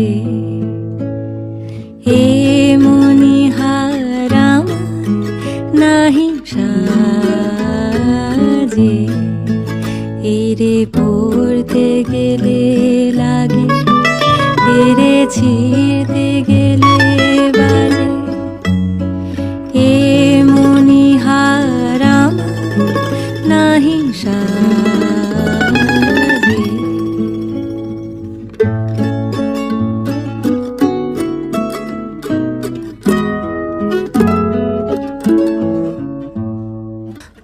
রে হে মনিহারাম নাহি সাজে। এরে পড়তে গেলে লাগে এরে ছিঁড়তে গেলে বাজে। এ মনিহারাম নাহি সাজে।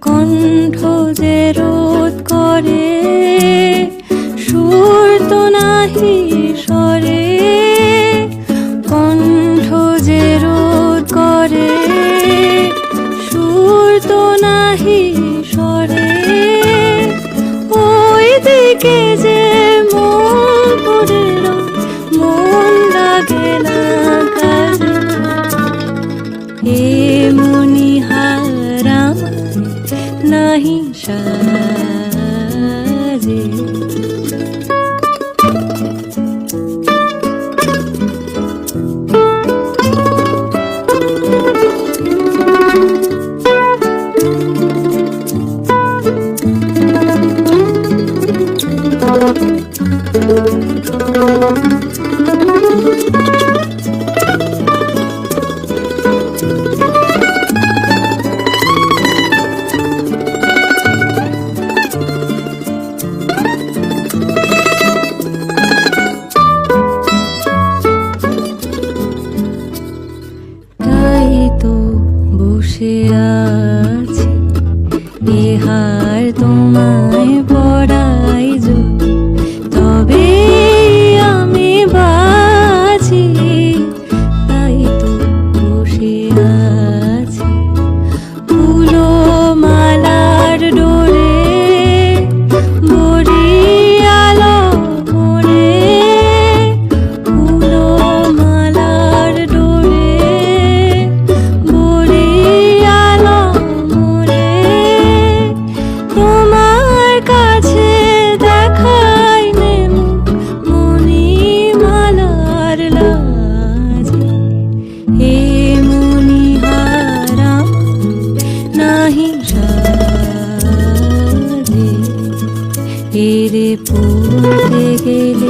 কণ্ঠ যে রোধ করে সুর তো নাহি নাহি সাজে তাই তো বসে আছি এরে পড়তে গেলে